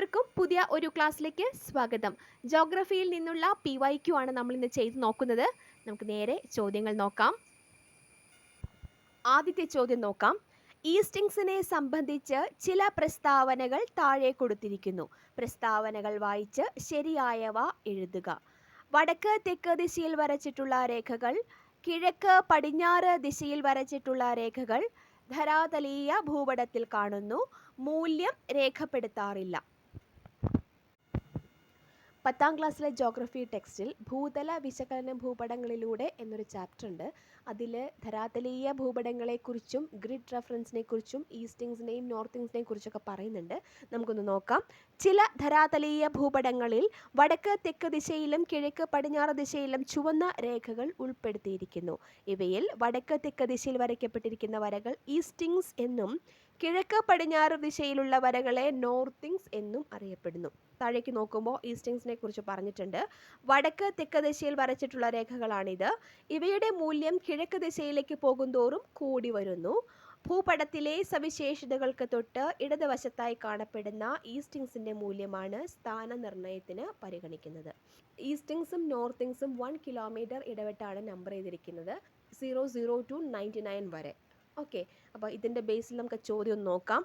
എല്ലാവർക്കും പുതിയ ഒരു ക്ലാസ്സിലേക്ക് സ്വാഗതം. ജോഗ്രഫിയിൽ നിന്നുള്ള പി വൈ ക്യു ആണ് നമ്മൾ ഇന്ന് ചെയ്ത് നോക്കുന്നത്. നമുക്ക് നേരെ ചോദ്യങ്ങൾ നോക്കാം. ആദ്യത്തെ ചോദ്യം നോക്കാം. ഈസ്റ്റിങ്സിനെ സംബന്ധിച്ച് ചില പ്രസ്താവനകൾ താഴെ കൊടുത്തിരിക്കുന്നു. പ്രസ്താവനകൾ വായിച്ച് ശരിയായവ എഴുതുക. വടക്ക് തെക്ക് ദിശയിൽ വരച്ചിട്ടുള്ള രേഖകൾ കിഴക്ക് പടിഞ്ഞാറ് ദിശയിൽ വരച്ചിട്ടുള്ള രേഖകൾ ധരാതലീയ ഭൂപടത്തിൽ കാണുന്നു. മൂല്യം രേഖപ്പെടുത്താറില്ല. പത്താം ക്ലാസ്സിലെ ജോഗ്രഫി ടെക്സ്റ്റിൽ ഭൂതല വിശകലന ഭൂപടങ്ങളിലൂടെ എന്നൊരു ചാപ്റ്റർ ഉണ്ട്. അതിൽ ധരാതലീയ ഭൂപടങ്ങളെക്കുറിച്ചും ഗ്രിഡ് റെഫറൻസിനെ കുറിച്ചും ഈസ്റ്റിങ്സിനെയും നോർത്തിങ്സിനെയും കുറിച്ചൊക്കെ പറയുന്നുണ്ട്. നമുക്കൊന്ന് നോക്കാം. ചില ധരാതലീയ ഭൂപടങ്ങളിൽ വടക്ക് തെക്ക് ദിശയിലും കിഴക്ക് പടിഞ്ഞാറ് ദിശയിലും ചുവന്ന രേഖകൾ ഉൾപ്പെടുത്തിയിരിക്കുന്നു. ഇവയിൽ വടക്ക് തെക്ക് ദിശയിൽ വരയ്ക്കപ്പെട്ടിരിക്കുന്ന വരകൾ ഈസ്റ്റിങ്സ് എന്നും കിഴക്ക് പടിഞ്ഞാറ് ദിശയിലുള്ള വരകളെ നോർത്തിങ്സ് എന്നും അറിയപ്പെടുന്നു. താഴേക്ക് നോക്കുമ്പോൾ ഈസ്റ്റിങ്സിനെ കുറിച്ച് പറഞ്ഞിട്ടുണ്ട്. വടക്ക് തെക്ക് ദിശയിൽ വരച്ചിട്ടുള്ള രേഖകളാണിത്. ഇവയുടെ മൂല്യം കിഴക്ക് ദിശയിലേക്ക് പോകുന്തോറും കൂടി വരുന്നു. ഭൂപടത്തിലെ സവിശേഷതകൾക്ക് തൊട്ട് ഇടതുവശത്തായി കാണപ്പെടുന്ന ഈസ്റ്റിങ്സിന്റെ മൂല്യമാണ് സ്ഥാനനിർണയത്തിന് പരിഗണിക്കുന്നത്. ഈസ്റ്റിങ്സും നോർത്തിങ്സും വൺ കിലോമീറ്റർ ഇടവിട്ടാണ് നമ്പർ ചെയ്തിരിക്കുന്നത്. Zero zero to ninety nine okay. Okay. അപ്പോൾ ഇതിന്റെ ബേസിൽ നമുക്ക് ചോദ്യം നോക്കാം.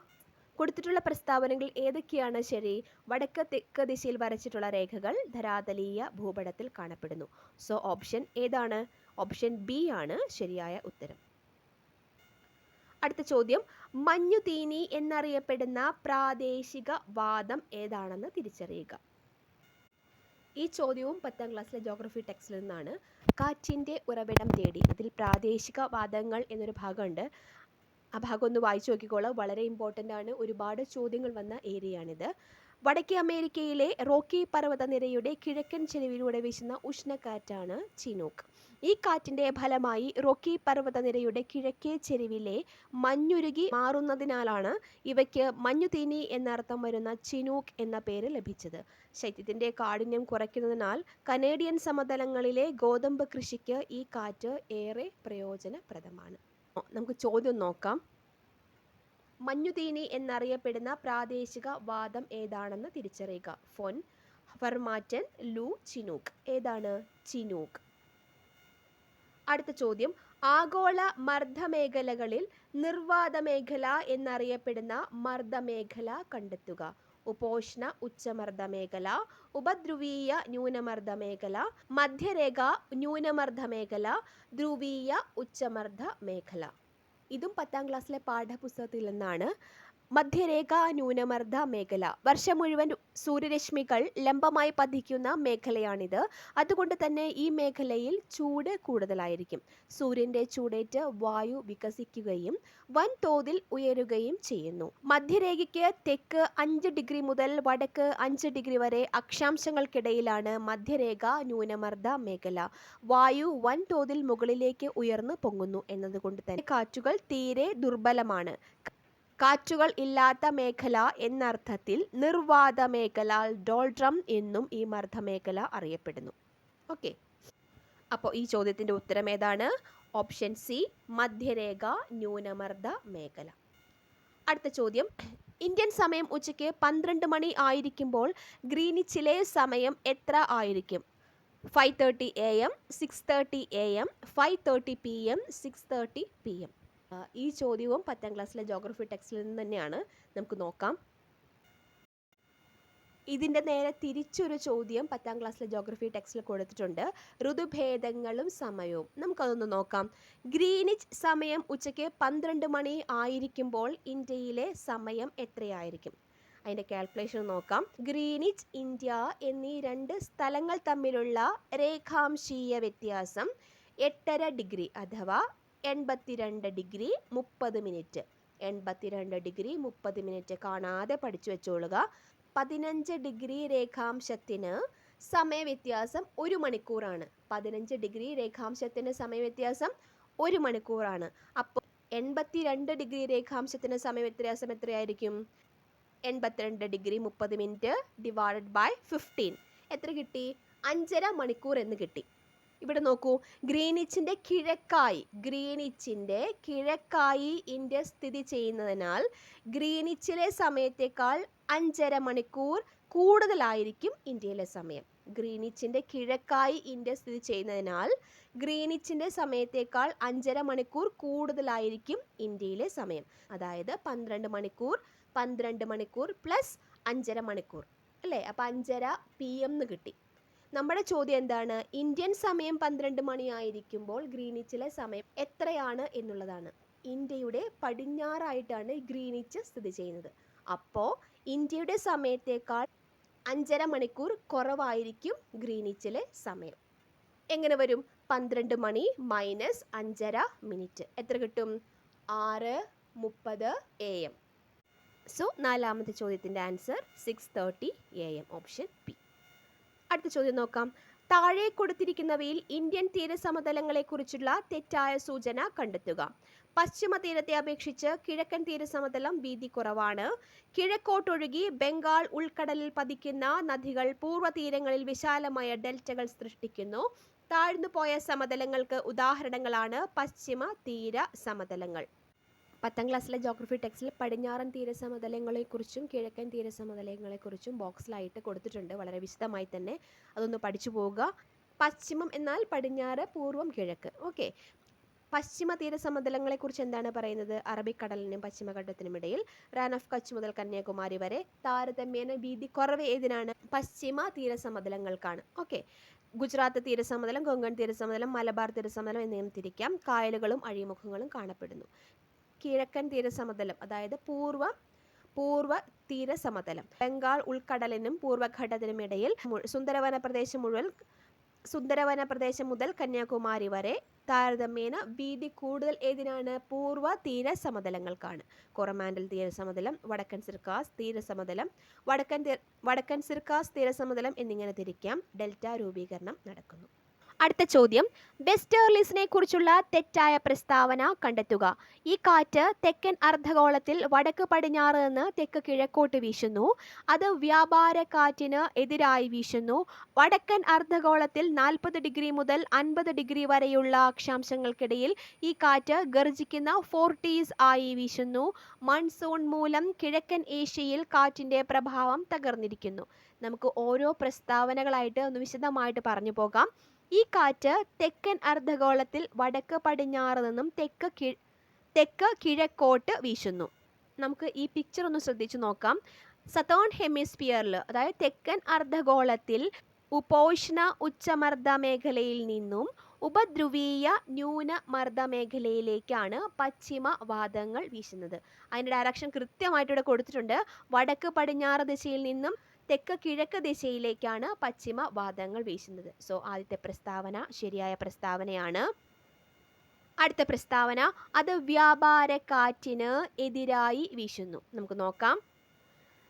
കൊടുത്തിട്ടുള്ള പ്രസ്താവനകൾ ഏതൊക്കെയാണ് ശരി? വടക്ക് തെക്ക് ദിശയിൽ വരച്ചിട്ടുള്ള രേഖകൾ ധരാതലീയ ഭൂപടത്തിൽ കാണപ്പെടുന്നു. സോ ഓപ്ഷൻ ഏതാണ്? ഓപ്ഷൻ ബി ആണ് ശരിയായ ഉത്തരം. അടുത്ത ചോദ്യം. മഞ്ഞുതീനി എന്നറിയപ്പെടുന്ന പ്രാദേശിക വാദം ഏതാണെന്ന് തിരിച്ചറിയുക. ഈ ചോദ്യവും പത്താം ക്ലാസ്സിലെ ജോഗ്രഫി ടെക്സ്റ്റിൽ നിന്നാണ്. കാറ്റിന്റെ ഉറവിടം തേടി ഇതിൽ പ്രാദേശിക വാദങ്ങൾ എന്നൊരു ഭാഗമുണ്ട്. ആ ഭാഗം ഒന്ന് വായിച്ചു നോക്കിക്കോളൂ. വളരെ ഇമ്പോർട്ടന്റ് ആണ്. ഒരുപാട് ചോദ്യങ്ങൾ വന്ന ഏരിയയാണിത് വടക്കേ അമേരിക്കയിലെ റോക്കി പർവതനിരയുടെ കിഴക്കൻ ചെരുവിലൂടെ വീശുന്ന ഉഷ്ണക്കാറ്റാണ് ചിനൂക്ക്. ഈ കാറ്റിന്റെ ഫലമായി റോക്കി പർവതനിരയുടെ കിഴക്കേ ചെരുവിലെ മഞ്ഞുരുകി മാറുന്നതിനാലാണ് ഇവയ്ക്ക് മഞ്ഞുതീനി എന്നർത്ഥം വരുന്ന ചിനൂക്ക് എന്ന പേര് ലഭിച്ചത്. ശൈത്യത്തിന്റെ കാഠിന്യം കുറയ്ക്കുന്നതിനാൽ കനേഡിയൻ സമതലങ്ങളിലെ ഗോതമ്പ് കൃഷിക്ക് ഈ കാറ്റ് ഏറെ പ്രയോജനപ്രദമാണ്. നമുക്ക് ചോദ്യം നോക്കാം. മഞ്ഞുതീനി എന്നറിയപ്പെടുന്ന പ്രാദേശിക വാദം ഏതാണെന്ന് തിരിച്ചറിയുക. ഫൊൻ ഫർമാറ്റൻ ലൂ ചിനൂക്ക്. ഏതാണ്? ചിനൂക്ക്. അടുത്ത ചോദ്യം. ആഗോള മർദ്ദമേഖലകളിൽ നിർവാത മേഖല എന്നറിയപ്പെടുന്ന മർദ്ദമേഖല കണ്ടെത്തുക. ഉപോഷ്ണ ഉച്ചമർദ്ദ മേഖല ഉപധ്രുവീയ ന്യൂനമർദ്ദ മേഖല മധ്യരേഖ ന്യൂനമർദ്ദ മേഖല ധ്രുവീയ ഉച്ചമർദ്ദ മേഖല ഇതും പത്താം ക്ലാസ്സിലെ പാഠപുസ്തകത്തിൽ നിന്നാണ്. മധ്യരേഖ ന്യൂനമർദ്ദ മേഖല. വർഷം മുഴുവൻ സൂര്യരശ്മികൾ ലംബമായി പതിക്കുന്ന മേഖലയാണിത്. അതുകൊണ്ട് തന്നെ ഈ മേഖലയിൽ ചൂട് കൂടുതലായിരിക്കും. സൂര്യന്റെ ചൂടേറ്റ് വായു വികസിക്കുകയും വൻതോതിൽ ഉയരുകയും ചെയ്യുന്നു. മധ്യരേഖയ്ക്ക് തെക്ക് അഞ്ച് ഡിഗ്രി മുതൽ വടക്ക് അഞ്ച് ഡിഗ്രി വരെ അക്ഷാംശങ്ങൾക്കിടയിലാണ് മധ്യരേഖ ന്യൂനമർദ്ദ മേഖല. വായു വൻതോതിൽ മുകളിലേക്ക് ഉയർന്നു പൊങ്ങുന്നു എന്നതുകൊണ്ട് തന്നെ കാറ്റുകൾ തീരെ ദുർബലമാണ്. കാറ്റുകൾ ഇല്ലാത്ത മേഖല എന്നർത്ഥത്തിൽ നിർവാത മേഖല ഡോൾഡ്രം എന്നും ഈ മർദ്ദമേഖല അറിയപ്പെടുന്നു. ഓക്കെ. അപ്പോൾ ഈ ചോദ്യത്തിന്റെ ഉത്തരം ഏതാണ്? ഓപ്ഷൻ സി മധ്യരേഖ ന്യൂനമർദ്ദ മേഖല. അടുത്ത ചോദ്യം. ഇന്ത്യൻ സമയം ഉച്ചയ്ക്ക് പന്ത്രണ്ട് മണി ആയിരിക്കുമ്പോൾ ഗ്രീനിച്ചിലെ സമയം എത്ര ആയിരിക്കും? Five thirty A M six thirty A M five thirty P M six thirty P M. ഈ ചോദ്യവും പത്താം ക്ലാസ്സിലെ ജോഗ്രഫി ടെക്സ്റ്റിൽ നിന്ന് തന്നെയാണ് നമുക്ക് നോക്കാം. ഇതിന്റെ നേരെ തിരിച്ചൊരു ചോദ്യം പത്താം ക്ലാസ്സിലെ ജോഗ്രഫി ടെക്സ്റ്റിൽ കൊടുത്തിട്ടുണ്ട്. ഋതുഭേദങ്ങളും സമയവും. നമുക്കതൊന്ന് നോക്കാം. ഗ്രീനിച്ച് സമയം ഉച്ചയ്ക്ക് പന്ത്രണ്ട് മണി ആയിരിക്കുമ്പോൾ ഇന്ത്യയിലെ സമയം എത്രയായിരിക്കും? അതിന്റെ കാൽക്കുലേഷൻ നോക്കാം. ഗ്രീനിച്ച് ഇന്ത്യ എന്നീ രണ്ട് സ്ഥലങ്ങൾ തമ്മിലുള്ള രേഖാംശീയ വ്യത്യാസം എട്ടര ഡിഗ്രി അഥവാ എൺപത്തിരണ്ട് ഡിഗ്രി മുപ്പത് മിനിറ്റ്. എൺപത്തിരണ്ട് ഡിഗ്രി മുപ്പത് മിനിറ്റ് കാണാതെ പഠിച്ചു വെച്ചോളുക. പതിനഞ്ച് ഡിഗ്രി രേഖാംശത്തിന് സമയവ്യത്യാസം ഒരു മണിക്കൂറാണ്. പതിനഞ്ച് ഡിഗ്രി രേഖാംശത്തിന് സമയവ്യത്യാസം ഒരു മണിക്കൂറാണ്. അപ്പോൾ എൺപത്തിരണ്ട് ഡിഗ്രി രേഖാംശത്തിന് സമയവ്യത്യാസം എത്രയായിരിക്കും? എൺപത്തിരണ്ട് ഡിഗ്രി മുപ്പത് മിനിറ്റ് ഡിവൈഡഡ് ബൈ ഫിഫ്റ്റീൻ. എത്ര കിട്ടി? അഞ്ചര മണിക്കൂർ എന്ന് കിട്ടി. ഇവിടെ നോക്കൂ. ഗ്രീനിച്ചിന്റെ കിഴക്കായി ഗ്രീനിച്ചിന്റെ കിഴക്കായി ഇന്ത്യ സ്ഥിതി ചെയ്യുന്നതിനാൽ ഗ്രീനിച്ചിലെ സമയത്തേക്കാൾ അഞ്ചര മണിക്കൂർ കൂടുതലായിരിക്കും ഇന്ത്യയിലെ സമയം. ഗ്രീനിച്ചിന്റെ കിഴക്കായി ഇന്ത്യ സ്ഥിതി ചെയ്യുന്നതിനാൽ ഗ്രീനിച്ചിന്റെ സമയത്തേക്കാൾ അഞ്ചര മണിക്കൂർ കൂടുതലായിരിക്കും ഇന്ത്യയിലെ സമയം. അതായത് പന്ത്രണ്ട് മണിക്കൂർ പന്ത്രണ്ട് മണിക്കൂർ പ്ലസ് അഞ്ചര മണിക്കൂർ. അല്ലേ? അപ്പോൾ അഞ്ചര പി എം എന്ന് കിട്ടി. നമ്മുടെ ചോദ്യം എന്താണ്? ഇന്ത്യൻ സമയം പന്ത്രണ്ട് മണിയായിരിക്കുമ്പോൾ ഗ്രീനിച്ചിലെ സമയം എത്രയാണ് എന്നുള്ളതാണ്. ഇന്ത്യയുടെ പടിഞ്ഞാറായിട്ടാണ് ഗ്രീനിച്ച് സ്ഥിതി ചെയ്യുന്നത്. അപ്പോൾ ഇന്ത്യയുടെ സമയത്തേക്കാൾ അഞ്ചര മണിക്കൂർ കുറവായിരിക്കും ഗ്രീനിച്ചിലെ സമയം. എങ്ങനെ വരും? പന്ത്രണ്ട് മണി മൈനസ് അഞ്ചര മിനിറ്റ്. എത്ര കിട്ടും? ആറ് മുപ്പത് എ എം. സോ നാലാമത്തെ ചോദ്യത്തിന്റെ answer six thirty A M. Option P അടുത്ത ചോദ്യം നോക്കാം. താഴെ കൊടുത്തിരിക്കുന്നവയിൽ ഇന്ത്യൻ തീരസമതലങ്ങളെക്കുറിച്ചുള്ള തെറ്റായ സൂചന കണ്ടെത്തുക. പശ്ചിമ തീരത്തെ അപേക്ഷിച്ച് കിഴക്കൻ തീരസമതലം വീതി കുറവാണ്. കിഴക്കോട്ടൊഴുകി ബംഗാൾ ഉൾക്കടലിൽ പതിക്കുന്ന നദികൾ പൂർവ തീരങ്ങളിൽ വിശാലമായ ഡെൽറ്റകൾ സൃഷ്ടിക്കുന്നു. താഴ്ന്നു പോയ സമതലങ്ങൾക്ക് ഉദാഹരണങ്ങളാണ് പശ്ചിമ തീര സമതലങ്ങൾ പത്താം ക്ലാസ്സിലെ ജോഗ്രഫി ടെക്സ്റ്റിൽ പടിഞ്ഞാറൻ തീരസമതലങ്ങളെക്കുറിച്ചും കിഴക്കൻ തീരസമതലങ്ങളെക്കുറിച്ചും ബോക്സിലായിട്ട് കൊടുത്തിട്ടുണ്ട്. വളരെ വിശദമായി തന്നെ അതൊന്ന് പഠിച്ചു പോവുക. പശ്ചിമം എന്നാൽ പടിഞ്ഞാറ് പൂർവം കിഴക്ക്. ഓക്കെ പശ്ചിമ തീരസമതലങ്ങളെക്കുറിച്ച് എന്താണ് പറയുന്നത്? അറബിക്കടലിനും പശ്ചിമഘട്ടത്തിനും ഇടയിൽ റാൻ ഓഫ് കച്ച് മുതൽ കന്യാകുമാരി വരെ താരതമ്യേന വീതി കുറവ് ഏതിനാണ്? പശ്ചിമ തീരസമതലങ്ങൾക്കാണ്. ഓക്കെ ഗുജറാത്ത് തീരസമതലം കൊങ്കൺ തീരസമതലം മലബാർ തീരസമതലം എന്നിങ്ങനെ തിരിക്കാം. കായലുകളും അഴിമുഖങ്ങളും കാണപ്പെടുന്നു. കിഴക്കൻ തീരസമതലം അതായത് പൂർവ പൂർവ തീരസമതലം. ബംഗാൾ ഉൾക്കടലിനും പൂർവഘട്ടത്തിനും ഇടയിൽ സുന്ദരവന പ്രദേശം മുഴുവൻ സുന്ദരവന പ്രദേശം മുതൽ കന്യാകുമാരി വരെ താരതമ്യേന വീതി കൂടുതൽ ഏതിനാണ്? പൂർവ തീര സമതലങ്ങൾക്കാണ് കൊറമാൻഡൽ തീരസമതലം വടക്കൻ സിർക്കാസ് തീരസമതലം വടക്കൻ വടക്കൻ സിർക്കാസ് തീരസമതലം എന്നിങ്ങനെ തിരിക്കാം. ഡെൽറ്റ രൂപീകരണം നടക്കുന്നു. അടുത്ത ചോദ്യം. വെസ്റ്റേർലിസിനെ കുറിച്ചുള്ള തെറ്റായ പ്രസ്താവന കണ്ടെത്തുക. ഈ കാറ്റ് തെക്കൻ അർദ്ധഗോളത്തിൽ വടക്ക് പടിഞ്ഞാറ് നിന്ന് തെക്ക് കിഴക്കോട്ട് വീശുന്നു. അത് വ്യാപാര കാറ്റിന് എതിരായി വീശുന്നു. വടക്കൻ അർദ്ധഗോളത്തിൽ നാൽപ്പത് ഡിഗ്രി മുതൽ അൻപത് ഡിഗ്രി വരെയുള്ള അക്ഷാംശങ്ങൾക്കിടയിൽ ഈ കാറ്റ് ഗർജിക്കുന്ന ഫോർട്ടീസ് ആയി വീശുന്നു. മൺസൂൺ മൂലം കിഴക്കൻ ഏഷ്യയിൽ കാറ്റിന്റെ പ്രഭാവം തകർന്നിരിക്കുന്നു. നമുക്ക് ഓരോ പ്രസ്താവനകളായിട്ട് ഒന്ന് വിശദമായിട്ട് പറഞ്ഞു പോകാം. ഈ കാറ്റ് തെക്കൻ അർദ്ധഗോളത്തിൽ വടക്ക് പടിഞ്ഞാറ് നിന്നും തെക്ക് കി തെക്ക് കിഴക്കോട്ട് വീശുന്നു. നമുക്ക് ഈ പിക്ചർ ഒന്ന് ശ്രദ്ധിച്ചു നോക്കാം. സതേൺ ഹെമിസ്ഫിയറിൽ അതായത് തെക്കൻ അർദ്ധഗോളത്തിൽ ഉപോഷ്ണ ഉച്ചമർദ്ദ മേഖലയിൽ നിന്നും ഉപധ്രുവീയ ന്യൂനമർദ്ദ മേഖലയിലേക്കാണ് പശ്ചിമ വാദങ്ങൾ വീശുന്നത്. അതിന്റെ ഡയറക്ഷൻ കൃത്യമായിട്ട് ഇവിടെ കൊടുത്തിട്ടുണ്ട്. വടക്ക് പടിഞ്ഞാറ് ദിശയിൽ നിന്നും തെക്ക് കിഴക്ക് ദിശയിലേക്കാണ് പശ്ചിമ വാദങ്ങൾ വീശുന്നത്. സോ ആദ്യത്തെ പ്രസ്താവന ശരിയായ പ്രസ്താവനയാണ്. അടുത്ത പ്രസ്താവന അത് വ്യാപാരക്കാറ്റിന് എതിരായി വീശുന്നു. നമുക്ക് നോക്കാം.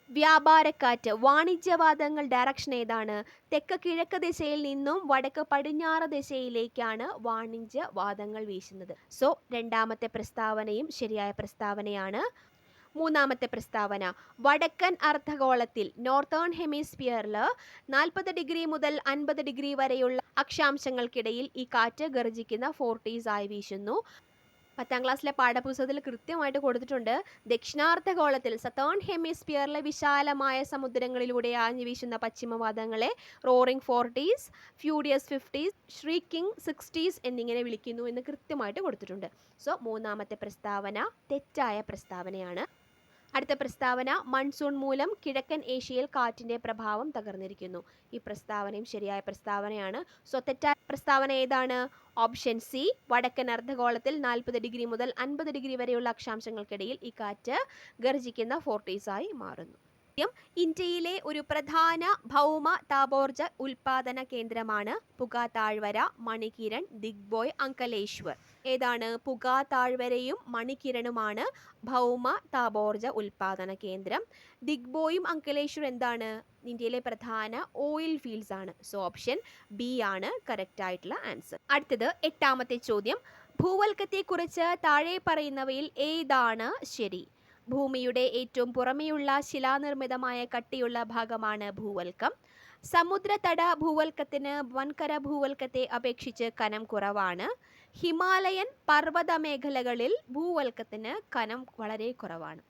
വ്യാപാരക്കാറ്റ് വാണിജ്യവാദങ്ങൾ ഡയറക്ഷൻ ഏതാണ്? തെക്ക് കിഴക്ക് ദിശയിൽ നിന്നും വടക്ക് പടിഞ്ഞാറ് ദിശയിലേക്കാണ് വാണിജ്യവാദങ്ങൾ വീശുന്നത്. സോ രണ്ടാമത്തെ പ്രസ്താവനയും ശരിയായ പ്രസ്താവനയാണ്. മൂന്നാമത്തെ പ്രസ്താവന. വടക്കൻ അർദ്ധഗോളത്തിൽ നോർത്തേൺ ഹെമിസ്ഫിയറിൽ നാൽപ്പത് ഡിഗ്രി മുതൽ അൻപത് ഡിഗ്രി വരെയുള്ള അക്ഷാംശങ്ങൾക്കിടയിൽ ഈ കാറ്റ് ഗർജിക്കുന്ന ഫോർട്ടീസ് ആയി വീശുന്നു. പത്താം ക്ലാസ്സിലെ പാഠപുസ്തകത്തിൽ കൃത്യമായിട്ട് കൊടുത്തിട്ടുണ്ട്. ദക്ഷിണാർദ്ധഗോളത്തിൽ സതേൺ ഹെമിസ്ഫിയറിലെ വിശാലമായ സമുദ്രങ്ങളിലൂടെ ആഞ്ഞു വീശുന്ന പശ്ചിമവാദങ്ങളെ roaring forties furious fifties shrieking sixties എന്നിങ്ങനെ വിളിക്കുന്നു എന്ന് കൃത്യമായിട്ട് കൊടുത്തിട്ടുണ്ട്. സോ മൂന്നാമത്തെ പ്രസ്താവന തെറ്റായ പ്രസ്താവനയാണ്. അടുത്ത പ്രസ്താവന മൺസൂൺ മൂലം കിഴക്കൻ ഏഷ്യയിൽ കാറ്റിന്റെ പ്രഭാവം തകർന്നിരിക്കുന്നു. ഈ പ്രസ്താവനയും ശരിയായ പ്രസ്താവനയാണ്. സോ പ്രസ്താവന ഏതാണ്? ഓപ്ഷൻ സി വടക്കൻ അർദ്ധഗോളത്തിൽ നാൽപ്പത് ഡിഗ്രി മുതൽ അൻപത് ഡിഗ്രി വരെയുള്ള അക്ഷാംശങ്ങൾക്കിടയിൽ ഈ കാറ്റ് ഗർജിക്കുന്ന ഫോർട്ടീസായി മാറുന്നു. ആദ്യം ഇന്ത്യയിലെ ഒരു പ്രധാന ഭൗമ താപോർജ ഉൽപാദന കേന്ദ്രമാണ് പുക താഴ്വര മണികിരൺ ദിഗ്ബോയ് അങ്കലേശ്വർ. ഏതാണ് പുക താഴ്വരയും മണികിരണുമാണ് ഭൗമ താപോർജ ഉൽപാദന കേന്ദ്രം? ദിഗ്ബോയും അങ്കലേശ്വർ എന്താണ്? ഇന്ത്യയിലെ പ്രധാന ഓയിൽ ഫീൽഡ്സ് ആണ്. സോ ഓപ്ഷൻ ബി ആണ് കറക്റ്റ് ആയിട്ടുള്ള ആൻസർ. അടുത്തത് എട്ടാമത്തെ ചോദ്യം. ഭൂവൽക്കത്തെക്കുറിച്ച് താഴെ പറയുന്നവയിൽ ഏതാണ് ശരി? ഭൂമിയുടെ ഏറ്റവും പുറമെയുള്ള ശിലാനിർമ്മിതമായ കട്ടിയുള്ള ഭാഗമാണ് ഭൂവൽക്കം. സമുദ്രതട ഭൂവൽക്കത്തിന് വൻകര ഭൂവൽക്കത്തെ അപേക്ഷിച്ച് കനം കുറവാണ്. ഹിമാലയൻ പർവത മേഖലകളിൽ ഭൂവൽക്കത്തിന് കനം വളരെ കുറവാണ്.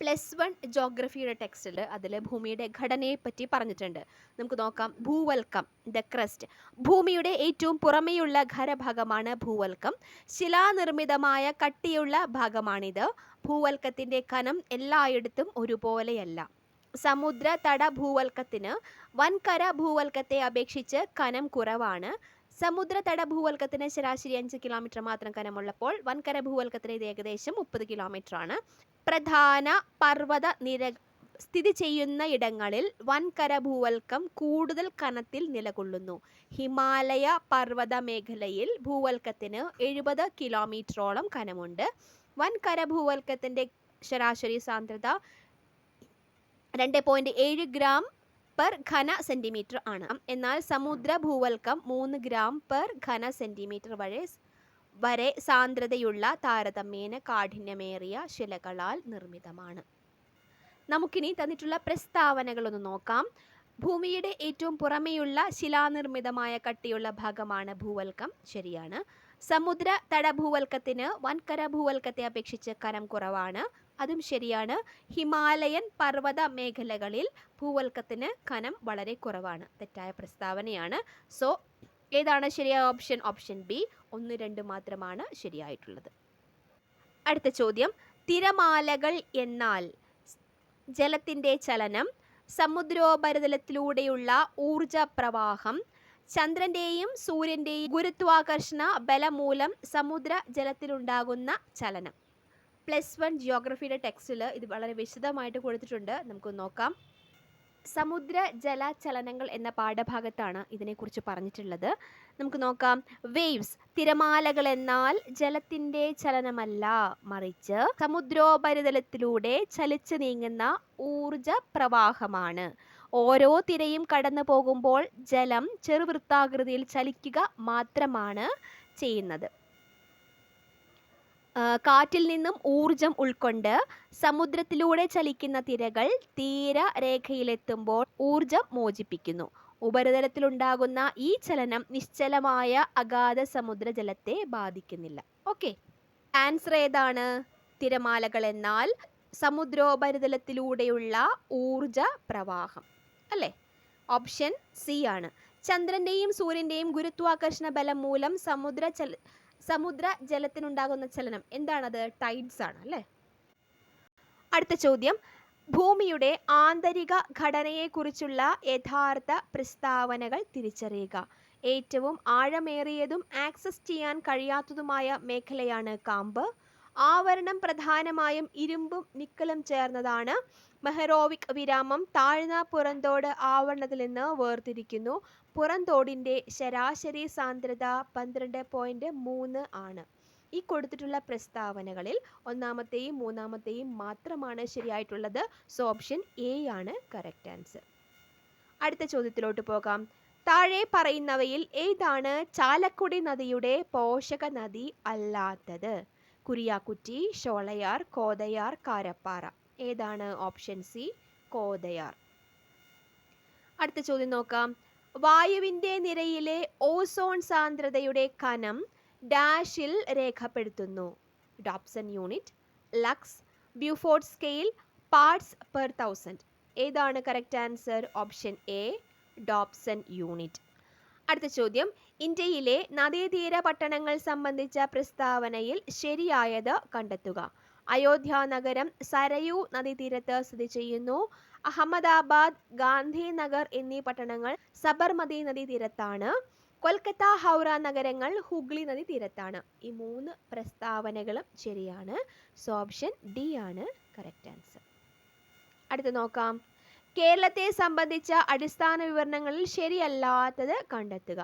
പ്ലസ് വൺ ജോഗ്രഫിയുടെ ടെക്സ്റ്റിൽ അതിൽ ഭൂമിയുടെ ഘടനയെപ്പറ്റി പറഞ്ഞിട്ടുണ്ട്. നമുക്ക് നോക്കാം. ഭൂവൽക്കം ദ ക്രസ്റ്റ് ഭൂമിയുടെ ഏറ്റവും പുറമെയുള്ള ഖരഭാഗമാണ് ഭൂവൽക്കം. ശിലാനിർമ്മിതമായ കട്ടിയുള്ള ഭാഗമാണിത്. ഭൂവൽക്കത്തിന്റെ കനം എല്ലായിടത്തും ഒരുപോലെയല്ല. സമുദ്ര തട ഭൂവൽക്കത്തിന് വൻകര ഭൂവൽക്കത്തെ അപേക്ഷിച്ച് കനം കുറവാണ്. സമുദ്രതട ഭൂവൽക്കത്തിന് ശരാശരി അഞ്ച് കിലോമീറ്റർ മാത്രം കനമുള്ളപ്പോൾ വൻകര ഭൂവൽക്കത്തിന് ഇത് ഏകദേശം മുപ്പത് ആണ്. പ്രധാന പർവത നിര സ്ഥിതി ചെയ്യുന്ന ഇടങ്ങളിൽ വൻകര ഭൂവൽക്കം കൂടുതൽ കനത്തിൽ നിലകൊള്ളുന്നു. ഹിമാലയ പർവത മേഖലയിൽ ഭൂവൽക്കത്തിന് എഴുപത് കിലോമീറ്ററോളം കനമുണ്ട്. വൻകര ഭൂവൽക്കത്തിന്റെ ശരാശരി സാന്ദ്രത രണ്ട് പോയിന്റ് ഏഴ് ഗ്രാം പെർ ഘന സെന്റിമീറ്റർ ആണ്. എന്നാൽ സമുദ്ര ഭൂവൽക്കം മൂന്ന് ഗ്രാം പെർ ഘന സെന്റിമീറ്റർ വരെ വരെ സാന്ദ്രതയുള്ള താരതമ്യേന കാഠിന്യമേറിയ ശിലകളാൽ നിർമ്മിതമാണ്. നമുക്കിനി തന്നിട്ടുള്ള പ്രസ്താവനകളൊന്ന് നോക്കാം. ഭൂമിയുടെ ഏറ്റവും പുറമെയുള്ള ശിലാനിർമ്മിതമായ കട്ടിയുള്ള ഭാഗമാണ് ഭൂവൽക്കം. ശരിയാണ്. സമുദ്ര തടഭൂവൽക്കത്തിന് വൻകര ഭൂവൽക്കത്തെ അപേക്ഷിച്ച് കനം കുറവാണ്. അതും ശരിയാണ്. ഹിമാലയൻ പർവത മേഖലകളിൽ ഭൂവൽക്കത്തിന് കനം വളരെ കുറവാണ്. തെറ്റായ പ്രസ്താവനയാണ്. സോ ഏതാണ് ശരിയായ ഓപ്ഷൻ? ഓപ്ഷൻ ബി ഒന്ന് രണ്ട് മാത്രമാണ് ശരിയായിട്ടുള്ളത്. അടുത്ത ചോദ്യം. തിരമാലകൾ എന്നാൽ ജലത്തിന്റെ ചലനം സമുദ്രോപരിതലത്തിലൂടെയുള്ള ഊർജ പ്രവാഹം ചന്ദ്രന്റെയും സൂര്യന്റെയും ഗുരുത്വാകർഷണ ബലം മൂലം സമുദ്ര ജലത്തിലുണ്ടാകുന്ന ചലനം. പ്ലസ് വൺ ജിയോഗ്രഫിയുടെ ടെക്സ്റ്റിൽ ഇത് വളരെ വിശദമായിട്ട് കൊടുത്തിട്ടുണ്ട്. നമുക്ക് നോക്കാം. സമുദ്ര ജല ചലനങ്ങൾ എന്ന പാഠഭാഗത്താണ് ഇതിനെക്കുറിച്ച് പറഞ്ഞിട്ടുള്ളത്. നമുക്ക് നോക്കാം. വേവ്സ് തിരമാലകൾ എന്നാൽ ജലത്തിന്റെ ചലനമല്ല. മറിച്ച് സമുദ്രോപരിതലത്തിലൂടെ ചലിച്ചു നീങ്ങുന്ന ഊർജ പ്രവാഹമാണ്. ഓരോ തിരയും കടന്നു പോകുമ്പോൾ ജലം ചെറുവൃത്താകൃതിയിൽ ചലിക്കുക മാത്രമാണ് ചെയ്യുന്നത്. കാറ്റിൽ നിന്നും ഊർജം ഉൾക്കൊണ്ട് സമുദ്രത്തിലൂടെ ചലിക്കുന്ന തിരകൾ തീരരേഖയിലെത്തുമ്പോൾ ഊർജം മോചിപ്പിക്കുന്നു. ഉപരിതലത്തിലുണ്ടാകുന്ന ഈ ചലനം നിശ്ചലമായ അഗാധ സമുദ്രജലത്തെ ബാധിക്കുന്നില്ല. ഓക്കെ ആൻസർ ഏതാണ്? തിരമാലകൾ എന്നാൽ സമുദ്രോപരിതലത്തിലൂടെയുള്ള ഊർജ പ്രവാഹം. അല്ലേ? ഓപ്ഷൻ സി ആണ്. ചന്ദ്രന്റെയും സൂര്യന്റെയും ഗുരുത്വാകർഷണ ബലം മൂലം സമുദ്ര ചല സമുദ്ര ജലത്തിനുണ്ടാകുന്ന ചലനം എന്താണത്? ടൈഡ്സ് ആണ് അല്ലേ? അടുത്ത ചോദ്യം. ഭൂമിയുടെ ആന്തരിക ഘടനയെക്കുറിച്ചുള്ള യഥാർത്ഥ പ്രസ്താവനകൾ തിരിച്ചറിയുക. ഏറ്റവും ആഴമേറിയതും ആക്സസ് ചെയ്യാൻ കഴിയാത്തതുമായ മേഖലയാണ് കാമ്പ്. ആവരണം പ്രധാനമായും ഇരുമ്പും നിക്കലും ചേർന്നതാണ്. മെഹറോവിക് വിരാമം താഴ്ന്ന പുറന്തോട് ആവരണത്തിൽ നിന്ന് വേർതിരിക്കുന്നു. പുറന്തോടിന്റെ ശരാശരി സാന്ദ്രത പന്ത്രണ്ട് പോയിന്റ് മൂന്ന് ആണ്. ഈ കൊടുത്തിട്ടുള്ള പ്രസ്താവനകളിൽ ഒന്നാമത്തെയും മൂന്നാമത്തെയും മാത്രമാണ് ശരിയായിട്ടുള്ളത്. സോ ഓപ്ഷൻ എ ആണ് കറക്റ്റ് ആൻസർ അടുത്ത ചോദ്യത്തിലോട്ട് പോകാം. താഴെ പറയുന്നവയിൽ ഏതാണ് ചാലക്കുടി നദിയുടെ പോഷക നദി അല്ലാത്തത്? കുരിയാക്കുറ്റി ഷോളയാർ കോതയാർ കാരപ്പാറ. ഏതാണ് ഓപ്ഷൻ സി കോതയാർ. അടുത്ത ചോദ്യം നോക്കാം. വായുവിന്റെ നിരയിലെ ഓസോൺ സാന്ദ്രതയുടെ കനം ഡാഷിൽ രേഖപ്പെടുത്തുന്നു. Dobson unit lux Beaufort scale parts per thousand. ഏതാണ് correct answer? Option A Dobson unit. അടുത്ത ചോദ്യം. ഇന്ത്യയിലെ നദീതീര പട്ടണങ്ങൾ സംബന്ധിച്ച പ്രസ്താവനയിൽ ശരിയായത് കണ്ടെത്തുക. അയോധ്യ നഗരം സരയൂ നദീതീരത്ത് സ്ഥിതി ചെയ്യുന്നു. അഹമ്മദാബാദ് ഗാന്ധിനഗർ എന്നീ പട്ടണങ്ങൾ സബർമതി നദീതീരത്താണ് കൊൽക്കത്ത ഹൗറ നഗരങ്ങൾ ഹുഗ്ലി നദി തീരത്താണ്. ഈ മൂന്ന് പ്രസ്താവനകളും ശരിയാണ്. സോ ഓപ്ഷൻ ഡി ആണ്. Correct answer. അടുത്ത് നോക്കാം. കേരളത്തെ സംബന്ധിച്ച അടിസ്ഥാന വിവരണങ്ങളിൽ ശരിയല്ലാത്തത് കണ്ടെത്തുക.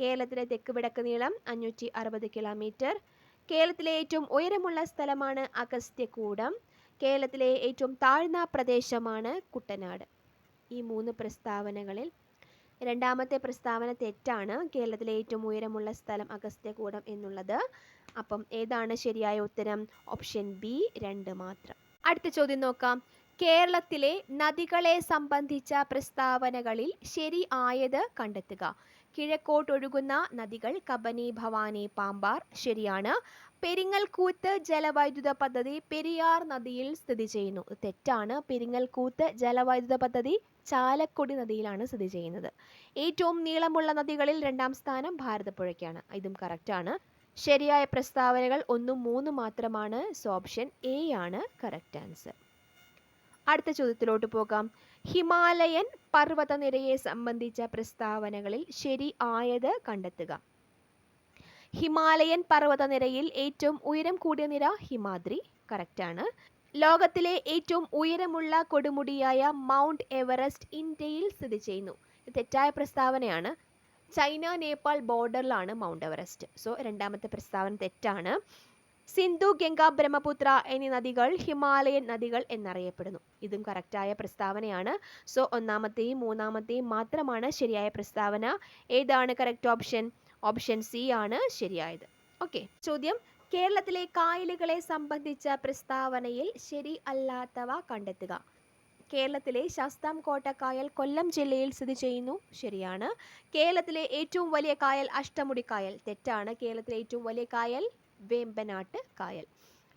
കേരളത്തിലെ തെക്ക് വടക്ക് നീളം അഞ്ഞൂറ്റി അറുപത് കിലോമീറ്റർ കേരളത്തിലെ ഏറ്റവും ഉയരമുള്ള സ്ഥലമാണ് അഗസ്ത്യകൂടം. കേരളത്തിലെ ഏറ്റവും താഴ്ന്ന പ്രദേശമാണ് കുട്ടനാട്. ഈ മൂന്ന് പ്രസ്താവനകളിൽ രണ്ടാമത്തെ പ്രസ്താവന തെറ്റാണ്. കേരളത്തിലെ ഏറ്റവും ഉയരമുള്ള സ്ഥലം അഗസ്ത്യകൂടം എന്നുള്ളത്. അപ്പം ഏതാണ് ശരിയായ ഉത്തരം? ഓപ്ഷൻ ബി രണ്ട് മാത്രം. അടുത്ത ചോദ്യം നോക്കാം. കേരളത്തിലെ നദികളെ സംബന്ധിച്ച പ്രസ്താവനകളിൽ ശരി ആയത് കണ്ടെത്തുക. കിഴക്കോട്ടൊഴുകുന്ന നദികൾ കബനി ഭവാനി പാമ്പാർ ശരിയാണ്. പെരിങ്ങൽകൂത്ത് ജലവൈദ്യുത പദ്ധതി പെരിയാർ നദിയിൽ സ്ഥിതി ചെയ്യുന്നു. തെറ്റാണ്. പെരിങ്ങൽകൂത്ത് ജലവൈദ്യുത പദ്ധതി ചാലക്കുടി നദിയിലാണ് സ്ഥിതി ചെയ്യുന്നത്. ഏറ്റവും നീളമുള്ള നദികളിൽ രണ്ടാം സ്ഥാനം ഭാരതപ്പുഴയ്ക്കാണ്. ഇതും കറക്റ്റാണ്. ശരിയായ പ്രസ്താവനകൾ ഒന്നും മൂന്നും മാത്രമാണ്. സോ ഓപ്ഷൻ എ ആണ് കറക്റ്റ് ആൻസർ. അടുത്ത ചോദ്യത്തിലോട്ട് പോകാം. ഹിമാലയൻ പർവതനിരയെ സംബന്ധിച്ച പ്രസ്താവനകളിൽ ശരി ആയത് കണ്ടെത്തുക. ഹിമാലയൻ പർവതനിരയിൽ ഏറ്റവും ഉയരം കൂടിയ നിര ഹിമാദ്രി. കറക്റ്റാണ് ലോകത്തിലെ ഏറ്റവും ഉയരമുള്ള കൊടുമുടിയായ മൗണ്ട് എവറസ്റ്റ് ഇന്ത്യയിൽ സ്ഥിതി ചെയ്യുന്നു. തെറ്റായ പ്രസ്താവനയാണ്. ചൈന നേപ്പാൾ ബോർഡറിലാണ് മൗണ്ട് എവറസ്റ്റ്. സോ രണ്ടാമത്തെ പ്രസ്താവന തെറ്റാണ്. സിന്ധു ഗംഗ ബ്രഹ്മപുത്ര എന്നീ നദികൾ ഹിമാലയൻ നദികൾ എന്നറിയപ്പെടുന്നു. ഇതും കറക്റ്റായ പ്രസ്താവനയാണ്. സോ ഒന്നാമത്തെയും മൂന്നാമത്തെയും മാത്രമാണ് ശരിയായ പ്രസ്താവന. ഏതാണ് കറക്റ്റ് ഓപ്ഷൻ ഓപ്ഷൻ സി ആണ് ശരിയായത്. ഓക്കെ ചോദ്യം. കേരളത്തിലെ കായലുകളെ സംബന്ധിച്ച പ്രസ്താവനയിൽ ശരി അല്ലാത്തവ കണ്ടെത്തുക. കേരളത്തിലെ ശാസ്താം കോട്ട കായൽ കൊല്ലം ജില്ലയിൽ സ്ഥിതി ചെയ്യുന്നു. ശരിയാണ്. കേരളത്തിലെ ഏറ്റവും വലിയ കായൽ അഷ്ടമുടി കായൽ. തെറ്റാണ്. കേരളത്തിലെ ഏറ്റവും വലിയ കായൽ വേമ്പനാട്ട് കായൽ.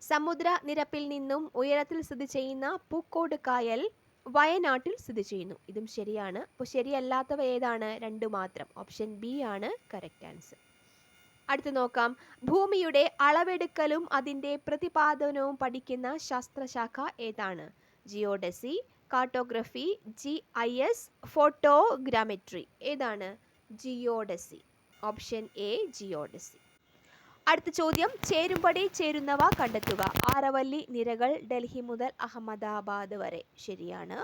സമുദ്ര നിരപ്പിൽ നിന്നും ഉയരത്തിൽ സ്ഥിതി ചെയ്യുന്ന പൂക്കോട് കായൽ വയനാട്ടിൽ സ്ഥിതി ചെയ്യുന്നു. ഇതും ശരിയാണ്. അപ്പോൾ ശരിയല്ലാത്തവ ഏതാണ്? രണ്ട് മാത്രം. ഓപ്ഷൻ ബി ആണ് കറക്റ്റ് ആൻസർ അടുത്ത് നോക്കാം. ഭൂമിയുടെ അളവെടുക്കലും അതിന്റെ പ്രതിപാദനവും പഠിക്കുന്ന ശാസ്ത്രശാഖ ഏതാണ്? Geodesy cartography G I S photogrammetry. ഏതാണ്? ജിയോഡസി. Option A geodesy. അടുത്ത ചോദ്യം ചേരുംപടി ചേരുന്നവ കണ്ടെത്തുക. ആരവല്ലി നിരകൾ ഡൽഹി മുതൽ അഹമ്മദാബാദ് വരെ. ശരിയാണ്.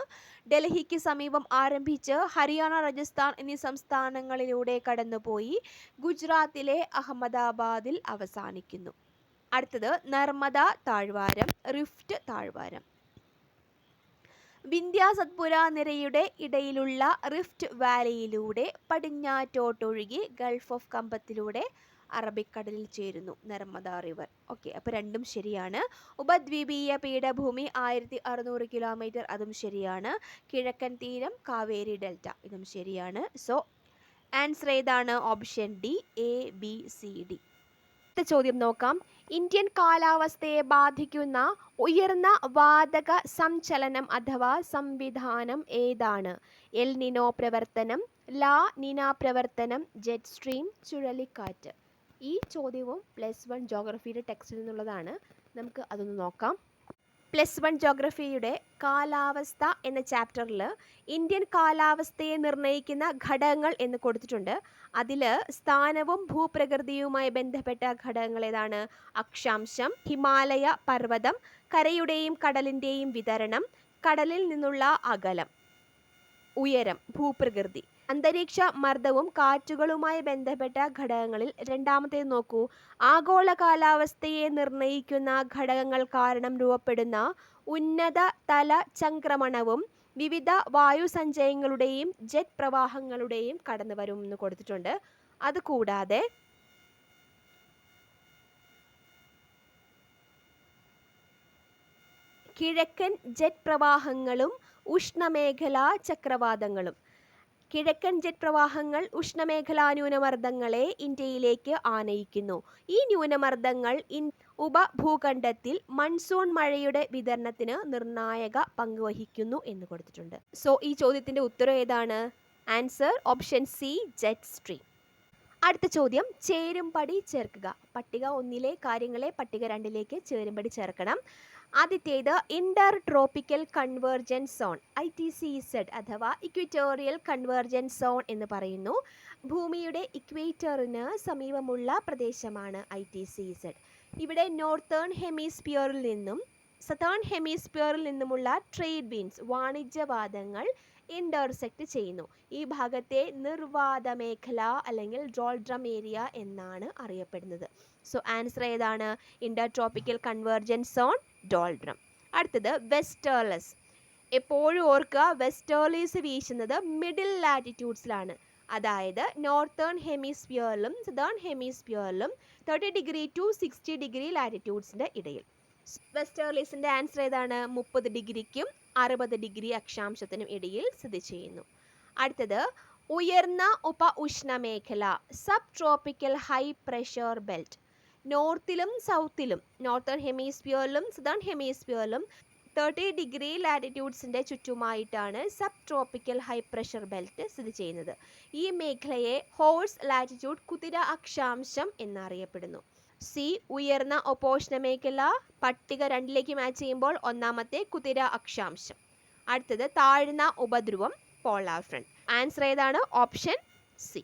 ഡൽഹിക്ക് സമീപം ആരംഭിച്ച് ഹരിയാന രാജസ്ഥാൻ എന്നീ സംസ്ഥാനങ്ങളിലൂടെ കടന്നുപോയി ഗുജറാത്തിലെ അഹമ്മദാബാദിൽ അവസാനിക്കുന്നു. അടുത്തത് നർമ്മദ താഴ്വാരം റിഫ്റ്റ് താഴ്വാരം. വിന്ധ്യ സത്പുര നിരയുടെ ഇടയിലുള്ള റിഫ്റ്റ് വാലിയിലൂടെ പടിഞ്ഞാറ്റോട്ടൊഴുകി ഗൾഫ് ഓഫ് കമ്പത്തിലൂടെ അറബിക്കടലിൽ ചേരുന്നു നർമ്മദ റിവർ. ഓക്കെ അപ്പോൾ രണ്ടും ശരിയാണ്. ഉപദ്വീപീയ പീഠഭൂമി ആയിരത്തി അറുന്നൂറ് കിലോമീറ്റർ അതും ശരിയാണ്. കിഴക്കൻ തീരം കാവേരി ഡെൽറ്റ ഇതും ശരിയാണ്. സോ ആൻസർ ഏതാണ്? Option D A B C D അടുത്ത ചോദ്യം നോക്കാം. ഇന്ത്യൻ കാലാവസ്ഥയെ ബാധിക്കുന്ന ഉയർന്ന വാതക സംചലനം അഥവാ സംവിധാനം ഏതാണ്? എൽ നിനോ പ്രവർത്തനം ലാ നിന പ്രവർത്തനം ജെറ്റ് സ്ട്രീം ചുഴലിക്കാറ്റ്. ഈ ചോദ്യവും പ്ലസ് വൺ ജോഗ്രഫിയുടെ ടെക്സ്റ്റിൽ നിന്നുള്ളതാണ്. നമുക്ക് അതൊന്ന് നോക്കാം. പ്ലസ് വൺ ജോഗ്രഫിയുടെ കാലാവസ്ഥ എന്ന ചാപ്റ്ററിൽ ഇന്ത്യൻ കാലാവസ്ഥയെ നിർണയിക്കുന്ന ഘടകങ്ങൾ എന്ന് കൊടുത്തിട്ടുണ്ട്. അതിൽ സ്ഥാനവും ഭൂപ്രകൃതിയുമായി ബന്ധപ്പെട്ട ഘടകങ്ങൾ ഏതാണ്? അക്ഷാംശം ഹിമാലയ പർവതം കരയുടെയും കടലിന്റെയും വിതരണം കടലിൽ നിന്നുള്ള അകലം ഉയരം ഭൂപ്രകൃതി. അന്തരീക്ഷ മർദ്ദവും കാറ്റുകളുമായി ബന്ധപ്പെട്ട ഘടകങ്ങളിൽ രണ്ടാമത്തേത് നോക്കൂ. ആഗോള കാലാവസ്ഥയെ നിർണയിക്കുന്ന ഘടകങ്ങൾ കാരണം രൂപപ്പെടുന്ന ഉന്നത തല ചംക്രമണവും വിവിധ വായുസഞ്ചയങ്ങളുടെയും ജെറ്റ് പ്രവാഹങ്ങളുടെയും കടന്നു വരും എന്ന് കൊടുത്തിട്ടുണ്ട്. അതുകൂടാതെ കിഴക്കൻ ജെറ്റ് പ്രവാഹങ്ങളും ഉഷ്ണമേഖലാ ചക്രവാതങ്ങളും കിഴക്കൻ ജെറ്റ് പ്രവാഹങ്ങൾ ഉഷ്ണമേഖലാ ന്യൂനമർദ്ദങ്ങളെ ഇന്ത്യയിലേക്ക് ആനയിക്കുന്നു. ഈ ന്യൂനമർദ്ദങ്ങൾ ഇൻ ഉപഭൂഖണ്ഡത്തിൽ മൺസൂൺ മഴയുടെ വിതരണത്തിന് നിർണായക പങ്ക് വഹിക്കുന്നു എന്ന് കൊടുത്തിട്ടുണ്ട്. സോ ഈ ചോദ്യത്തിന്റെ ഉത്തരം ഏതാണ്? Answer option C jet stream അടുത്ത ചോദ്യം ചേരുംപടി ചേർക്കുക. പട്ടിക ഒന്നിലെ കാര്യങ്ങളെ പട്ടിക രണ്ടിലേക്ക് ചേരുംപടി ചേർക്കണം. ആദ്യത്തേത് inter tropical convergence zone I T C Z അഥവാ ഇക്വിറ്റോറിയൽ കൺവേർജൻസ് സോൺ എന്ന് പറയുന്നു. ഭൂമിയുടെ ഇക്വേറ്ററിന് സമീപമുള്ള പ്രദേശമാണ് ഐ ടി സി സെഡ് ഇവിടെ നോർത്തേൺ ഹെമിസ്പിയറിൽ നിന്നും സതേൺ ഹെമിസ്പിയറിൽ നിന്നുമുള്ള ട്രേഡ് ബീൻസ് വാണിജ്യവാദങ്ങൾ ഇന്റർസെക്റ്റ് ചെയ്യുന്നു. ഈ ഭാഗത്തെ നിർവാത മേഖല അല്ലെങ്കിൽ ഡ്രോൾഡ്രം ഏരിയ എന്നാണ് അറിയപ്പെടുന്നത്. സോ ആൻസർ ഏതാണ്? Inter tropical convergence zone doldrum അടുത്തത് വെസ്റ്റേർലസ്. എപ്പോഴും ഓർക്കുക വെസ്റ്റേർലീസ് വീശുന്നത് മിഡിൽ ലാറ്റിറ്റ്യൂഡ്സിലാണ്. അതായത് നോർത്തേൺ ഹെമിസ്ഫിയറിലും southern ഹെമിസ്ഫിയറിലും thirty degree to sixty degree ലാറ്റിറ്റ്യൂഡ്സിന്റെ ഇടയിൽ. വെസ്റ്റേർലീസിന്റെ ആൻസർ ഏതാണ്? മുപ്പത് ഡിഗ്രിക്കും അറുപത് ഡിഗ്രി അക്ഷാംശത്തിനും ഇടയിൽ സ്ഥിതി ചെയ്യുന്നു. അടുത്തത് ഉയർന്ന ഉപ ഉഷ്ണമേഖല sub tropical high pressure belt. നോർത്തിലും സൗത്തിലും നോർത്തേൺ ഹെമിസ്ഫിയറിലും സദേൺ ഹെമിസ്ഫിയറിലും തേർട്ടി ഡിഗ്രി ലാറ്റിറ്റ്യൂഡ്സിന്റെ ചുറ്റുമായിട്ടാണ് sub tropical high pressure belt സ്ഥിതി ചെയ്യുന്നത്. ഈ മേഖലയെ ഹോഴ്സ് ലാറ്റിറ്റ്യൂഡ് കുതിര അക്ഷാംശം എന്നറിയപ്പെടുന്നു. സി ഉയർന്ന ഒപ്പോഷണ മേഖല പട്ടിക രണ്ടിലേക്ക് മാച്ച് ചെയ്യുമ്പോൾ ഒന്നാമത്തെ കുതിര അക്ഷാംശം. അടുത്തത് താഴ്ന്ന ഉപധ്രുവം പോളാർ ഫ്രണ്ട്. ആൻസർ ഏതാണ്? ഓപ്ഷൻ സി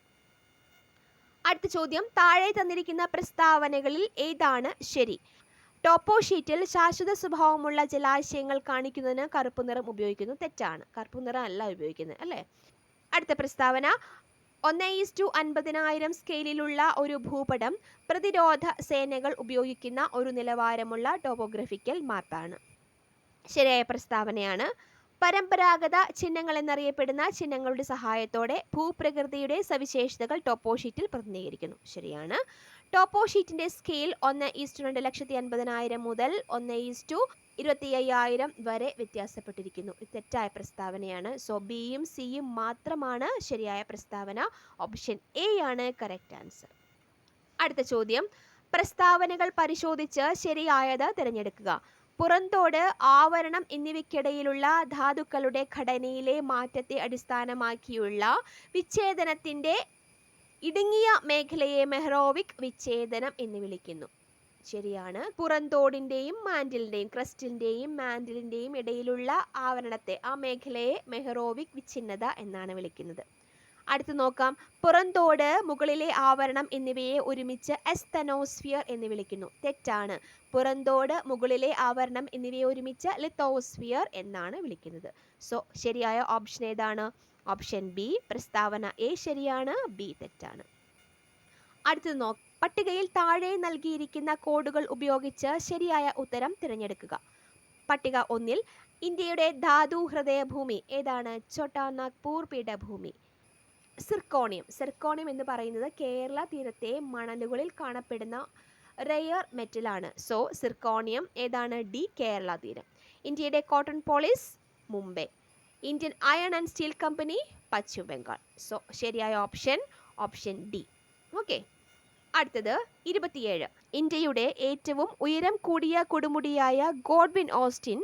അടുത്ത ചോദ്യം. താഴെ തന്നിരിക്കുന്ന പ്രസ്താവനകളിൽ ഏതാണ് ശരി? ടോപ്പോ ഷീറ്റിൽ ശാശ്വത സ്വഭാവമുള്ള ജലാശയങ്ങൾ കാണിക്കുന്നതിന് കറുപ്പ് നിറം ഉപയോഗിക്കുന്നു. തെറ്റാണ്. കറുപ്പ് നിറം അല്ല ഉപയോഗിക്കുന്നത് അല്ലേ? അടുത്ത പ്രസ്താവന. ഒന്ന് ഈസ് ടു അൻപതിനായിരം സ്കെയിലിലുള്ള ഒരു ഭൂപടം പ്രതിരോധ സേനകൾ ഉപയോഗിക്കുന്ന ഒരു നിലവാരമുള്ള ടോപ്പോഗ്രഫിക്കൽ മാപ്പാണ്. ശരിയായ പ്രസ്താവനയാണ്. പരമ്പരാഗത ചിഹ്നങ്ങൾ എന്നറിയപ്പെടുന്ന ചിഹ്നങ്ങളുടെ സഹായത്തോടെ ഭൂപ്രകൃതിയുടെ സവിശേഷതകൾ ടോപ്പോ ഷീറ്റിൽ പ്രതിനിധീകരിക്കുന്നു. ശരിയാണ്. ടോപ്പോ ഷീറ്റിന്റെ സ്കെയിൽ ഒന്ന് ഈസ്റ്റു രണ്ട് ലക്ഷത്തി അൻപതിനായിരം മുതൽ ഒന്ന് ഈസ്റ്റു ഇരുപത്തി അയ്യായിരം വരെ വ്യത്യാസപ്പെട്ടിരിക്കുന്നു. തെറ്റായ പ്രസ്താവനയാണ്. സോ ബിയും സിയും മാത്രമാണ് ശരിയായ പ്രസ്താവന. ഓപ്ഷൻ എ ആണ് കറക്റ്റ് ആൻസർ. അടുത്ത ചോദ്യം. പ്രസ്താവനകൾ പരിശോധിച്ച് ശരിയായത് തിരഞ്ഞെടുക്കുക. പുറന്തോട് ആവരണം എന്നിവയ്ക്കിടയിലുള്ള ധാതുക്കളുടെ ഘടനയിലെ മാറ്റത്തെ അടിസ്ഥാനമാക്കിയുള്ള വിച്ഛേദനത്തിന്റെ ഇടുങ്ങിയ മേഖലയെ മെഹ്റോവിക് വിച്ഛേദനം എന്ന് വിളിക്കുന്നു. ശരിയാണ്. പുറന്തോടിന്റെയും മാൻഡിലിന്റെയും ക്രസ്റ്റിന്റെയും മാൻഡിലിന്റെയും ഇടയിലുള്ള ആവരണത്തെ ആ മേഖലയെ മെഹ്റോവിക് വിച്ഛിന്നത എന്നാണ് വിളിക്കുന്നത്. അടുത്ത് നോക്കാം. പുറന്തോട് മുകളിലെ ആവരണം എന്നിവയെ ഒരുമിച്ച് എസ്തനോസ്ഫിയർ എന്ന് വിളിക്കുന്നു. തെറ്റാണ്. പുറന്തോട് മുകളിലെ ആവരണം എന്നിവയെ ഒരുമിച്ച് ലിത്തോസ്ഫിയർ എന്നാണ് വിളിക്കുന്നത്. സോ ശരിയായ ഓപ്ഷൻ ഏതാണ്? ഓപ്ഷൻ ബി പ്രസ്താവന എ ശരിയാണ് ബി തെറ്റാണ്. അടുത്തത് നോക്ക പട്ടികയിൽ താഴെ നൽകിയിരിക്കുന്ന കോഡുകൾ ഉപയോഗിച്ച് ശരിയായ ഉത്തരം തിരഞ്ഞെടുക്കുക. പട്ടിക ഒന്നിൽ ഇന്ത്യയുടെ ധാതു ഹൃദയഭൂമി ഏതാണ്? ഛോട്ടാ നാഗ്പൂർ പീഠഭൂമി. സിർക്കോണിയം. സിർക്കോണിയം എന്ന് പറയുന്നത് കേരള തീരത്തെ മണലുകളിൽ കാണപ്പെടുന്ന റെയർ മെറ്റലാണ് സോ സിർക്കോണിയം ഏതാണ്? ഡി കേരള തീരം. ഇന്ത്യയുടെ cottonopolis Mumbai. Indian iron and steel company Paschim Bengal so ശരിയായ ഓപ്ഷൻ ഓപ്ഷൻ ഡി ഓക്കെ അടുത്തത് ഇരുപത്തിയേഴ്. ഇന്ത്യയുടെ ഏറ്റവും ഉയരം കൂടിയ കൊടുമുടിയായ ഗോഡ്വിൻ ഓസ്റ്റിൻ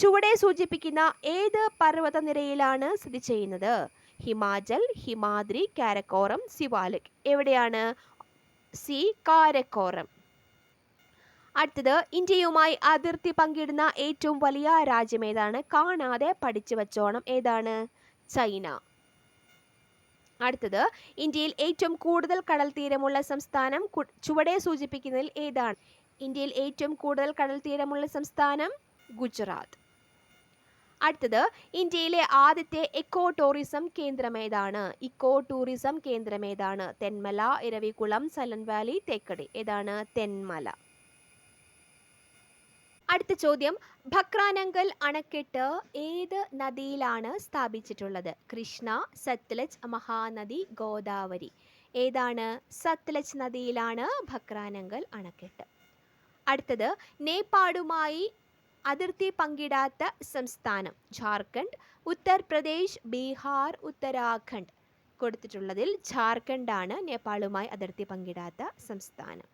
ചുവടെ സൂചിപ്പിക്കുന്ന ഏത് പർവതനിരയിലാണ് സ്ഥിതി ചെയ്യുന്നത്? ഹിമാചൽ ഹിമാദ്രി കാരക്കോറം സിവാലിക്. എവിടെയാണ്? സി കാരക്കോറം. അടുത്തത് ഇന്ത്യയുമായി അതിർത്തി പങ്കിടുന്ന ഏറ്റവും വലിയ രാജ്യം ഏതാണ്? കാണാതെ പഠിച്ചു വച്ചോണം. ഏതാണ്? ചൈന. അടുത്തത് ഇന്ത്യയിൽ ഏറ്റവും കൂടുതൽ കടൽ തീരമുള്ള സംസ്ഥാനം ചുവടെ സൂചിപ്പിക്കുന്നതിൽ ഏതാണ്? ഇന്ത്യയിൽ ഏറ്റവും കൂടുതൽ കടൽ തീരമുള്ള സംസ്ഥാനം ഗുജറാത്ത്. അടുത്തത് ഇന്ത്യയിലെ ആദ്യത്തെ എക്കോ ടൂറിസം കേന്ദ്രം ഏതാണ് ഇക്കോ ടൂറിസം കേന്ദ്രം ഏതാണ് തെന്മല ഇരവികുളം സലൻ വാലി തേക്കടി. ഏതാണ്? തെന്മല. അടുത്ത ചോദ്യം. ഭക്രാനങ്കൽ അണക്കെട്ട് ഏത് നദിയിലാണ് സ്ഥാപിച്ചിട്ടുള്ളത്? കൃഷ്ണ സത്ലജ് മഹാനദി ഗോദാവരി. ഏതാണ്? സത്ലജ് നദിയിലാണ് ഭക്രാനങ്കൽ അണക്കെട്ട്. അടുത്തത്. നേപ്പാളുമായി അതിർത്തി പങ്കിടാത്ത സംസ്ഥാനം. ജാർഖണ്ഡ് ഉത്തർപ്രദേശ് ബീഹാർ ഉത്തരാഖണ്ഡ്. കൊടുത്തിട്ടുള്ളതിൽ ജാർഖണ്ഡാണ് നേപ്പാളുമായി അതിർത്തി പങ്കിടാത്ത സംസ്ഥാനം.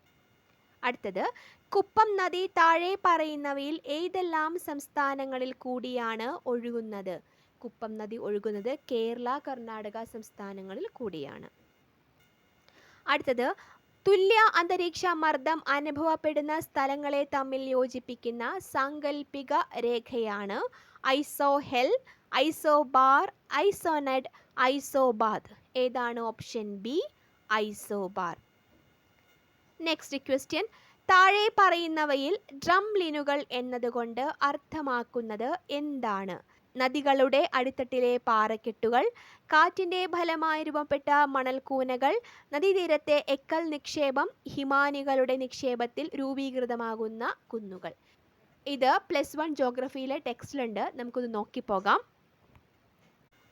അടുത്തത് കുപ്പം നദി താഴെ പറയുന്നവയിൽ ഏതെല്ലാം സംസ്ഥാനങ്ങളിൽ കൂടിയാണ് ഒഴുകുന്നത്? കുപ്പം നദി ഒഴുകുന്നത് കേരള കർണാടക സംസ്ഥാനങ്ങളിൽ കൂടിയാണ്. അടുത്തത് തുല്യ അന്തരീക്ഷ മർദ്ദം അനുഭവപ്പെടുന്ന സ്ഥലങ്ങളെ തമ്മിൽ യോജിപ്പിക്കുന്ന സാങ്കല്പിക രേഖയാണ് ഐസോഹെൽ ഐസോബാർ ഐസോനെഡ് ഐസോബാദ്. ഏതാണ് option B? Isobar. Next question താഴെ പറയുന്നവയിൽ ഡ്രംലിനുകൾ എന്നതുകൊണ്ട് അർത്ഥമാക്കുന്നത് എന്താണ്? നദികളുടെ അടിത്തട്ടിലെ പാറക്കെട്ടുകൾ കാറ്റിന്റെ ഫലമായി രൂപപ്പെട്ട മണൽക്കൂനകൾ നദീതീരത്തെ എക്കൽ നിക്ഷേപം ഹിമാനികളുടെ നിക്ഷേപത്തിൽ രൂപീകൃതമാകുന്ന കുന്നുകൾ. ഇത് പ്ലസ് വൺ ജോഗ്രഫിയിലെ ടെക്സ്റ്റിലുണ്ട്. നമുക്കൊന്ന് നോക്കിപ്പോകാം.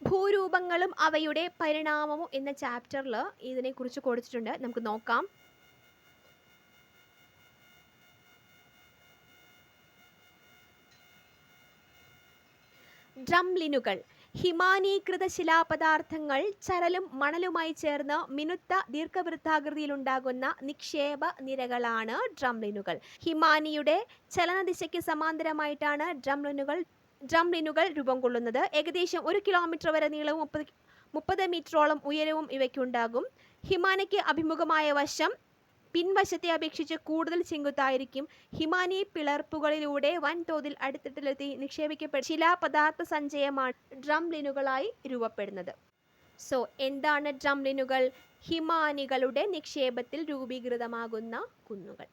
ഭൂരൂപങ്ങളും അവയുടെ പരിണാമവും എന്ന ചാപ്റ്ററിൽ ഇതിനെക്കുറിച്ച് കൊടുത്തിട്ടുണ്ട്. നമുക്ക് നോക്കാം. ഡ്രംലിനുകൾ ഹിമാനീകൃത ശിലാപദാർത്ഥങ്ങൾ ചരലും മണലുമായി ചേർന്ന് മിനുത്ത ദീർഘവൃത്താകൃതിയിലുണ്ടാകുന്ന നിക്ഷേപ നിരകളാണ് ഡ്രംലിനുകൾ. ഹിമാനിയുടെ ചലനദിശയ്ക്ക് സമാന്തരമായിട്ടാണ് ഡ്രംലിനുകൾ ഡ്രംലിനുകൾ രൂപം കൊള്ളുന്നത്. ഏകദേശം ഒരു കിലോമീറ്റർ വരെ നീളവും മുപ്പത് മുപ്പത് മീറ്ററോളം ഉയരവും ഇവയ്ക്കുണ്ടാകും. ഹിമാനയ്ക്ക് അഭിമുഖമായ വശം പിൻവശത്തെ അപേക്ഷിച്ച് കൂടുതൽ ചെങ്കുത്തായിരിക്കും. ഹിമാനി പിളർപ്പുകളിലൂടെ വൻതോതിൽ അടിത്തട്ടിലെത്തി നിക്ഷേപിക്കപ്പെട്ട ശിലാപദാർത്ഥ സഞ്ചയമാണ് ഡ്രംലിനുകളായി രൂപപ്പെടുന്നത്. സോ എന്താണ് ഡ്രംലിനുകൾ ഹിമാനികളുടെ നിക്ഷേപത്തിൽ രൂപീകൃതമാകുന്ന കുന്നുകൾ.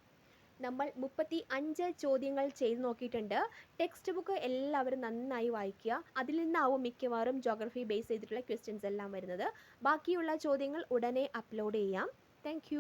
നമ്മൾ മുപ്പത്തി അഞ്ച് ചോദ്യങ്ങൾ ചെയ്തു നോക്കിയിട്ടുണ്ട്. ടെക്സ്റ്റ് ബുക്ക് എല്ലാവരും നന്നായി വായിക്കുക. അതിൽ നിന്നാവും മിക്കവാറും ജോഗ്രഫി ബേസ് ചെയ്തിട്ടുള്ള ക്വസ്റ്റ്യൻസ് എല്ലാം വരുന്നത്. ബാക്കിയുള്ള ചോദ്യങ്ങൾ ഉടനെ അപ്ലോഡ് ചെയ്യാം. താങ്ക്